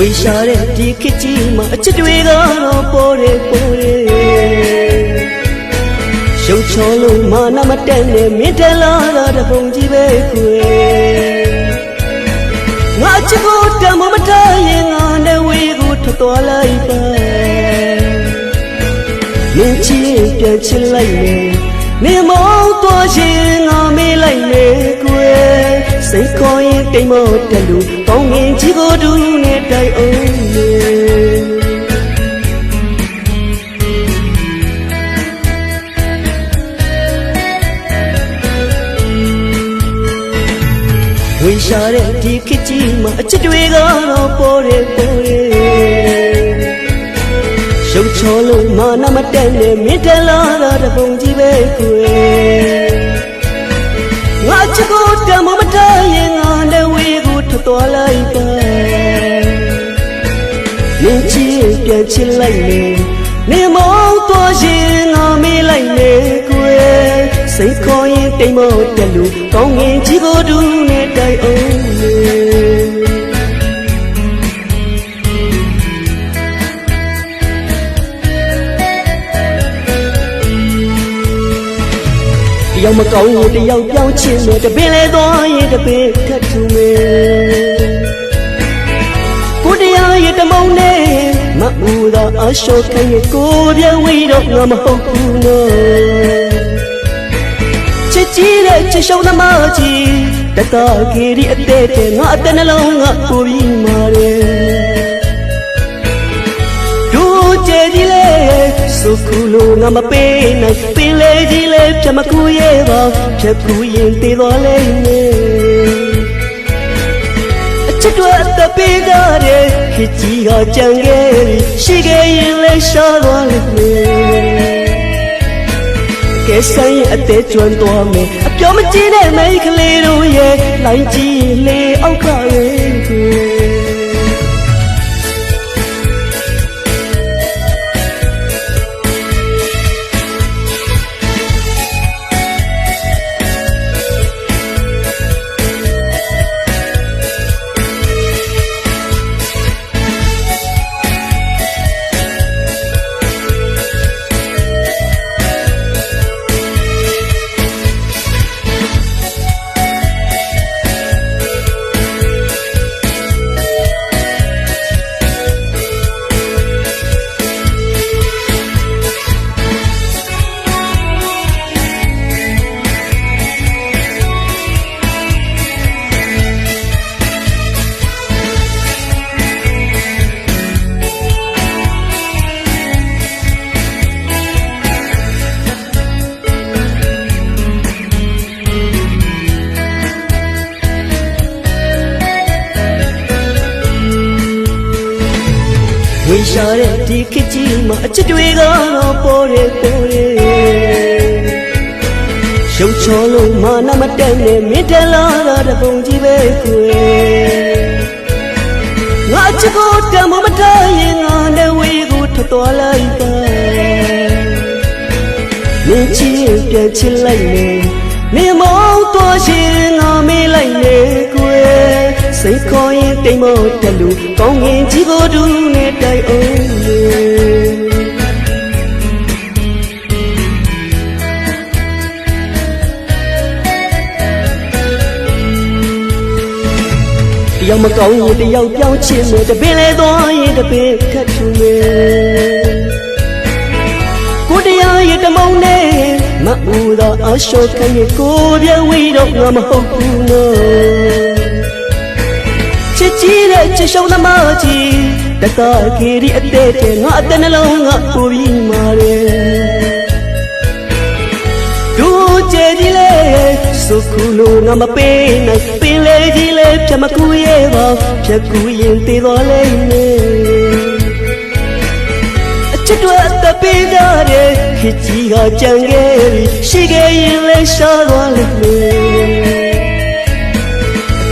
ဝေရှာတဲ့ဒီခေတ်ကြီးမှာအချစ်တွေကတော့ပေါ်တယ်ပေါ်တယ်ရှုံချောလို့မာနမတက်နဲ့မင်းတလာတာတပုံကြီးပဲကွယ်ငါချစ်ကိုတမမထားရင်ငါနဲ့ဝေးကိုထွက်သွားလိုက်ပါမင်းချစ်ပြန်ချစ်လိုက်မယ်နေမောင်းသွားခြင်းငါမေးလိုက်မယ်ကွယ် စိတ်ခေါ်ရင်တိမ်မောတက်လို့ကောင်းငင်ကြီးကိုတူနဲ့တိုက်အောင်လေဝေရှာတဲ့ဒီခေတ်ကြီးမှာအချစ်တွေကတော့ပေါ်တယ်ပေါ်တယ်ရှုပ်ချောလို့မာနမတက်နဲ့မင်းတလာတာတပုံကြီးပဲကွယ် ငါချစ်ကိုတမမထားရင်ငါလည်းဝေးကိုထွက်သွားလိုက်ပါမင်းချစ်ပြန်ချစ်လိုက်မယ်နေမောင်းသွားရင်ငါမေးလိုက်မယ်ကွယ်စိတ်ခေါ်ရင်တိမ်မောတက်လို့ကောင်းငင်ကြီးကိုတူနဲ့တိုက်အောင်လေ ယောက်မကောင်းလို့တယောက်ပြောင်းချင်မယ်တပင်လဲသွားရင်တပင်ထပ်ထူမယ်ကိုတရားရဲ့တမုံနဲ့မအူသာအရှောခိုင်းရဲ့ကိုပြန်ဝေးတော့ငါမဟုတ်ဘူးနော်ချစ်ကြည့်တဲ့ချစ်ရှုံးသမားကြီးတတကေဒီအတဲ့တဲ့ငါအတဲ့နှလုံးငါပူပြီးမာတယ် စုခုလို့ငါမပေးနိုင်ပင်လေကြီးလေပြမကူရဲ့ပါဖြတ်ကူရင်တည်သွားလိမ့်မယ်အချစ်တွေအတပေးကြတဲ့ခစ်ကြီးကကြံခဲ့ပြီရှိခဲ့ရင်လည်းရှားသွားလိမ့်မယ်ကဲဆိုင်အသေးကျွမ်းသွားမယ်အပြောမကြည့်တဲ့မိန်းကလေးတို့ရဲ့လိုင်းကြီးလေအောက်ခရဲ့ မှာအချစ်တွေကတော့ပေါ်တယ်ပေါ်တယ်ရှုံချောလို့မာနမတက်နဲ့မင်းတလာတာတပုံကြီးပဲကွယ်ငါချစ်ကိုတမမထားရင်ငါနဲ့ဝေးကိုထွက်သွားလိုက်ပါမင်းချစ်ပြန်ချစ်လိုက်မယ် နေမောင်းသွားရှင်ငါမေးလိုက်လေကွယ်စိတ်ခေါ်ရင်တိမ်မောတက်လို့ကောင်းငင်ကြီးကိုတူနဲ့တိုက်အောင်လေတယောက်မကောင်းရင်တယောက်ပြောင်းချင်မယ်တပင်လဲသွားရင်တပင်ခတ်ထူမယ်ကိုတရားရဲ့တမုံနဲ့ မအူသာအရှောခိုင်းရဲ့ကိုပြန်ဝေးတော့ငါမဟုတ်ဘူးနော်ချစ်ကြည့်တဲ့ချစ်ရှုံးသမားကြီးတတကေဒီအတဲ့တဲ့ငါအတဲ့နှလုံးငါပူပြီးမာတယ်တို့ကြည်ကြီးလေစုခုလို့ငါမပေးနိုင်ပင်လေကြီးလေပြမကူရဲ့ပါဖြတ်ကူရင်တည်သွားလိမ့်မယ် စ်တွေအတပေးကြတဲ့ခစ်ကြီးကကြံခဲ့ပြီရှိခဲ့ရင်လည်းရှားသွားလိမ့်မယ်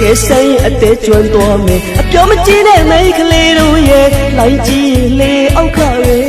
ကဲဆိုင်အသေးကျွမ်းသွားမယ်အပြောမကြည့်တဲ့မိန်းကလေးတို့ရဲ့လိုက်ကြည့်လေအောက်ခရဲ